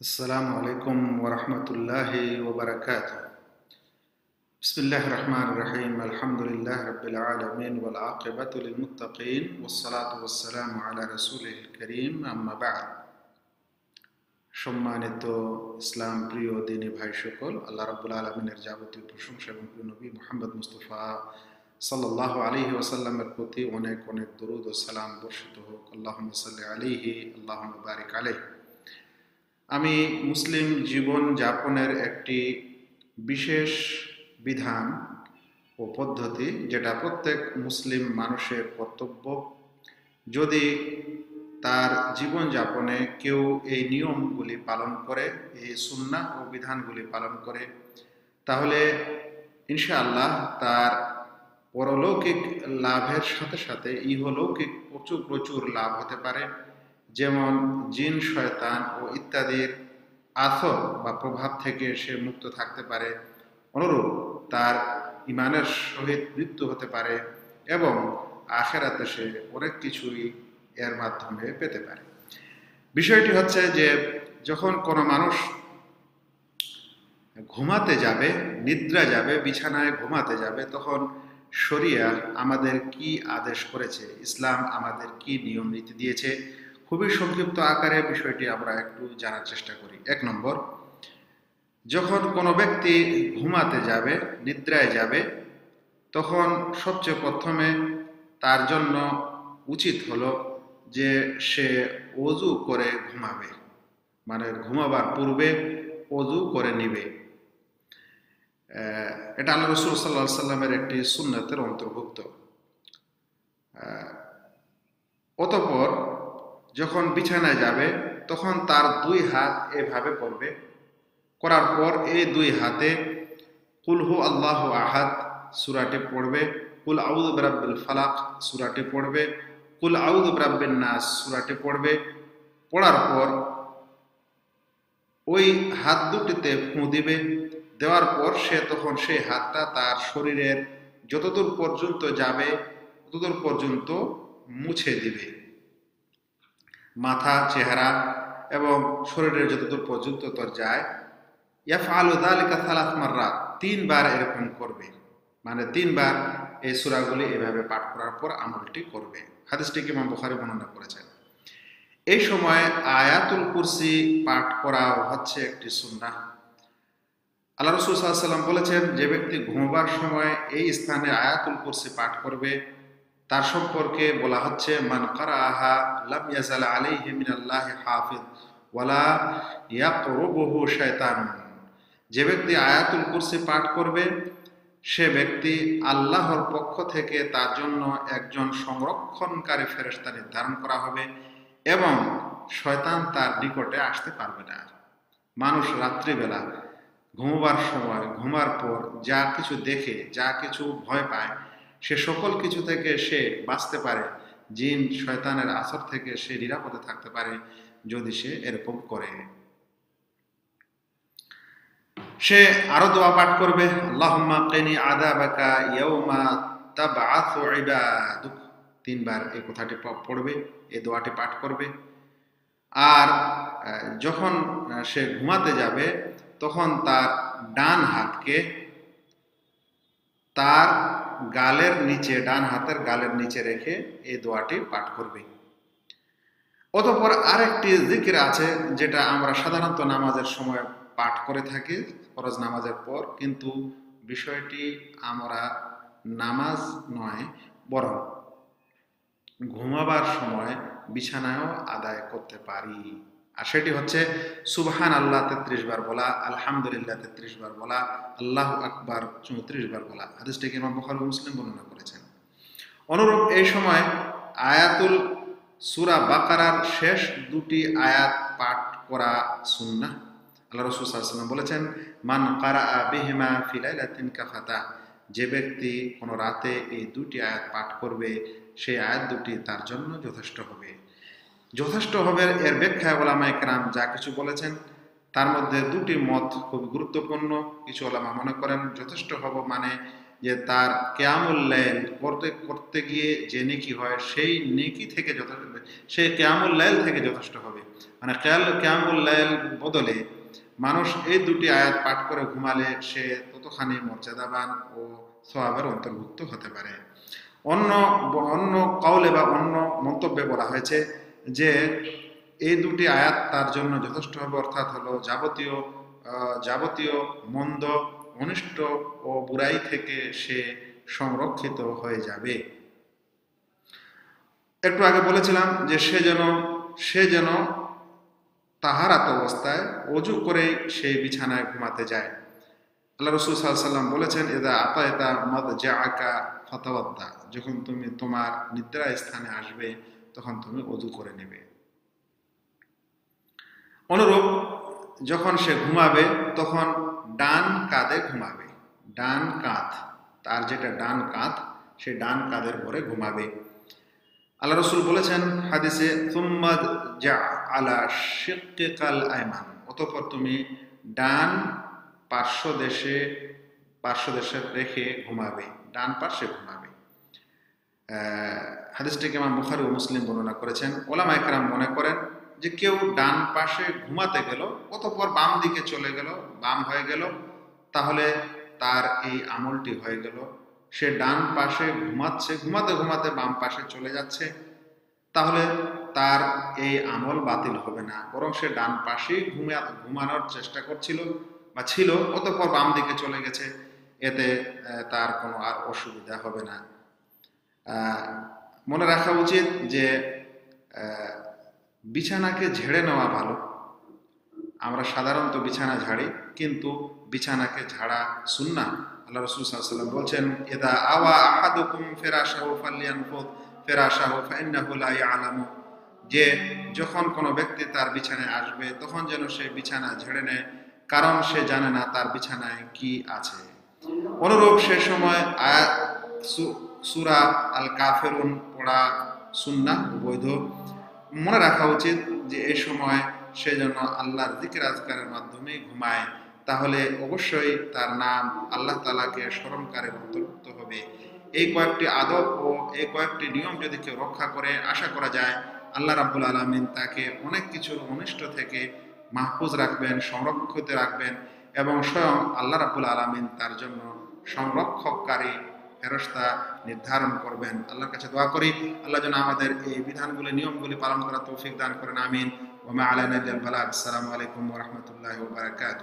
السلام عليكم ورحمة الله وبركاته بسم الله الرحمن الرحيم الحمد لله رب العالمين والعاقبة للمتقين والصلاة والسلام على رسوله الكريم أما بعد সম্মানিত ইসলাম প্রিয় দিনী ভাই সকল আল্লাহ রাব্বুল আলমিনের যাবতীয় প্রশংসা এবং প্রিয় নবী মোহাম্মদ মুস্তফা সাল্লাহ আলিহি ওসাল্লামের প্রতি অনেক অনেক দরুদ ও সালাম বর্ষিত হোক আল্লাহ সাল্লি আলিহি আল্লাহ বারিক আলহ আমি মুসলিম জীবন যাপনের একটি বিশেষ বিধান ও পদ্ধতি, যেটা প্রত্যেক মুসলিম মানুষের কর্তব্য। যদি তার জীবন যাপনে কেউ এই নিয়মগুলি পালন করে, এই সুন্না ও বিধানগুলি পালন করে, তাহলে ইনশাআল্লাহ তার পরলৌকিক লাভের সাথে সাথে ইহলৌকিক প্রচুর প্রচুর লাভ হতে পারে। যেমন জিন, শয়তান ও ইত্যাদির আথর বা প্রভাব থেকে সে মুক্ত থাকতে পারে। অনুরূপ তার ইমানের সহিত মৃত্যু হতে পারে এবং আখেরাতে সে অনেক কিছুই এর মাধ্যমে পেতে পারে। বিষয়টি হচ্ছে যে, যখন কোনো মানুষ ঘুমাতে যাবে, নিদ্রা যাবে, বিছানায় ঘুমাতে যাবে, তখন শরিয়া আমাদের কি আদেশ করেছে? ইসলাম আমাদের কি নিয়ম নীতি দিয়েছে? খুবই সংক্ষিপ্ত আকারে বিষয়টি আমরা একটু জানার চেষ্টা করি। এক নম্বর, যখন কোনো ব্যক্তি ঘুমাতে যাবে, নিদ্রায় যাবে, তখন সবচেয়ে প্রথমে তার জন্য উচিত হলো যে সে অজু করে ঘুমাবে। মানে ঘুমাবার পূর্বে অজু করে নিবে। এটা আল্লাহ রসুল সাল্লাহ সাল্লামের একটি সুন্নতের অন্তর্ভুক্ত। অতপর যখন বিছানায় যাবে, তখন তার দুই হাত এভাবে করবে করার পর এই দুই হাতে কুলহু আল্লাহ আহাদ সুরাটে পড়বে, কুল আউদ বরাব্বিল ফালাক সুরাটে পড়বে, কুল আউদ বরাব্বিন নাস সুরাটে পড়বে। পড়ার পর ওই হাত দুটিতে ফুঁ দিবে। দেওয়ার পর সে তখন সেই হাতটা তার শরীরের যতদূর পর্যন্ত যাবে, ততদূর পর্যন্ত মুছে দিবে। মাথা, চেহারা এবং শরীরের যতদূর পর্যন্ত তোর যায়, ইয়াফআলু যালিকা সালাস মাররা, তিনবার এরকম করবে। মানে তিনবার এই সূরাগুলি এভাবে পাঠ করার পর আমলটি করবে। হাদিসটিকে ইমাম বুখারী বর্ণনা করেছেন? এই সময় আয়াতুল কুরসি পাঠ করা হচ্ছে একটি সুন্নাহ। আল্লাহ রসুল সাল্লাম বলেছেন, যে ব্যক্তি ঘুমবার সময় এই স্থানে আয়াতুল কুরসি পাঠ করবে তার সম্পর্কে বলা হচ্ছে, মান কারাহা লাম ইয়াজাল আলাইহি মিনাল্লাহি হাফিজ ওয়ালা ইয়াকরুবুহু শায়তান যে ব্যক্তি আয়াতুল কুরসি পাঠ করবে, সে ব্যক্তি আল্লাহর পক্ষ থেকে তার জন্য একজন সংরক্ষণকারী ফেরেশতা নির্ধারণ করা হবে এবং শয়তান তার নিকটে আসতে পারবে না। মানুষ রাত্রিবেলা ঘুমবার সময়, ঘুমার পর যা কিছু দেখে, যা কিছু ভয় পায় সে সকল কিছু থেকে সে বাঁচতে পারে। জিন, শয়তানের আসর থেকে সে নিরাপদে থাকতে পারে যদি সে এরকম করে। সে আরও দোয়া পাঠ করবে, আল্লাহুম্মা কিনি আযাবাকা ইয়াউমা তাবআথু ইবাদুক। তিনবার এই কথাটি পড়বে, এই দোয়াটি পাঠ করবে। আর যখন সে ঘুমাতে যাবে, তখন তার ডান হাতকে তার গালের নিচে, ডান হাতের গালের নিচে রেখে এই দোয়াটি পাঠ করবে। অতপর আরেকটি জিকির আছে, যেটা আমরা সাধারণত নামাজের সময় পাঠ করে থাকি, ফরজ নামাজের পর, কিন্তু বিষয়টি আমরা নামাজ নয়, বরং ঘুমাবার সময় বিছানায়ও আদায় করতে পারি। আর সেটি হচ্ছে সুবহান আল্লাহ তেত্রিশ বার বলা, আলহামদুলিল্লাহ তেত্রিশ বার বলা, আল্লাহ আকবার চৌত্রিশ বার বলা। হাদিসটিকে ইমাম বুখারী মুসলিম বর্ণনা করেছেন? অনুরূপ এই সময় আয়াতুল সুরা বাকারার শেষ দুটি আয়াত পাঠ করা সুন্নাহ। আল্লাহ রসুল সাল্লাম বলেছেন, মান কারা বিহিমা ফিলাইলাতিন কাফাতা যে ব্যক্তি কোনো রাতে এই দুটি আয়াত পাঠ করবে, সেই আয়াত দুটি তার জন্য যথেষ্ট হবে। যথেষ্ট হবে এর ব্যাখ্যায় ওলামা একরাম যা কিছু বলেছেন, তার মধ্যে দুটি মত খুব গুরুত্বপূর্ণ, কিছু ওলামা মনে করেন যথেষ্ট হব মানে যে তার কেয়ামুল্লাইল করতে করতে গিয়ে যে নেকি হয়, সেই নেকি থেকে যথেষ্ট সেই কেয়ামুল্লাইল থেকে যথেষ্ট হবে। মানে কেয়াল কেয়ামুল্লাইল বদলে মানুষ এই দুটি আয়াত পাঠ করে ঘুমালে সে ততখানি মর্যাদাবান ও সোয়াবের অন্তর্ভুক্ত হতে পারে। অন্য অন্য কাউলে বা অন্য মন্তব্যে বলা হয়েছে যে এই দুটি আয়াত তার জন্য যথেষ্ট হবে, অর্থাৎ হলো যাবতীয় যাবতীয় মন্দ, অনিষ্ট ও বুড়াই থেকে সে সংরক্ষিত হয়ে যাবে। একটু আগে বলেছিলাম যে সে যেন সে যেন তাহারাত অবস্থায় অজু করে সেই বিছানায় ঘুমাতে যায়। আল্লাহ রসুল সাল্লাম বলেছেন এদা আতায়তা মদ জা আকা ফতাওয়াদ্দা যখন তুমি তোমার নিদ্রা স্থানে আসবে তখন তুমি অজু করে নেবে। অনুরূপ, যখন সে ঘুমাবে, তখন ডান কাঁধে ঘুমাবে। ডান কাঁধ, তার যেটা ডান কাঁধ, সে ডান কাঁধের পরে ঘুমাবে। আল্লাহ রসুল বলেছেন হাদিসে তুম্মাদ যা আলা শিকাল আয়মান অতঃপর তুমি ডান পার্শ্ব দেশে পার্শ্ব দেশে রেখে ঘুমাবে, ডান পার্শ্বে ঘুমাবে। হাদিসটিকে ইমাম বুখারি ও মুসলিম বর্ণনা করেছেন। ওলামা একরাম মনে করেন যে কেউ ডান পাশে ঘুমাতে গেল, অতঃপর বাম দিকে চলে গেল, বাম হয়ে গেল, তাহলে তার এই আমলটি হয়ে গেল। সে ডান পাশে ঘুমাচ্ছে, ঘুমাতে ঘুমাতে বাম পাশে চলে যাচ্ছে, তাহলে তার এই আমল বাতিল হবে না। বরং সে ডান পাশেই ঘুমা, ঘুমানোর চেষ্টা করছিল বা ছিল, অতঃপর বাম দিকে চলে গেছে। এতে তার কোনো আর অসুবিধা হবে না। মনে রাখা উচিত যে বিছানাকে ঝেড়ে নেওয়া ভালো। আমরা সাধারণত বিছানা ঝাড়ি, কিন্তু বিছানাকে ঝাড়া সুন্না আল্লাহ রসুল সাল্লাম বলছেন এদা আওয়া আহাদুকুম ফেরাশাহু ফালিয়ানফুদ ফেরাশাহু ফাইন্নাহু লা ইয়ালামু। যে যখন কোনো ব্যক্তি তার বিছানায় আসবে, তখন যেন সে বিছানা ঝেড়ে নেয়, কারণ সে জানে না তার বিছানায় কি আছে। অনুরূপ সে সময় সূরা আল কাফেরুন পড়া সুন্না বৈধ মনে রাখা উচিত যে এই সময় সে যেন আল্লাহর জিকির আজকারের মাধ্যমে ঘুমায়। তাহলে অবশ্যই তার নাম আল্লাহ তালাকে স্মরণকারের অন্তর্ভুক্ত হবে। এই কয়েকটি আদব ও এই কয়েকটি নিয়ম যদি কেউ রক্ষা করে, আশা করা যায় আল্লাহ রাব্বুল আলমিন তাকে অনেক কিছুর অনিষ্ট থেকে মাহফুজ রাখবেন, সংরক্ষিত রাখবেন এবং স্বয়ং আল্লাহ রাব্বুল আলমিন তার জন্য সংরক্ষককারী ফেরস্তা নির্ধারণ করবেন। আল্লাহর কাছে দোয়া করি, আল্লাহ যেন আমাদের এই বিধানগুলি, নিয়মগুলি পালন করা তৌফিক দান করেন, আমিন। ওমা আলাইন বালাগ। আসসালামু আলাইকুম রহমতুল্লাহ বারাকাতুহু।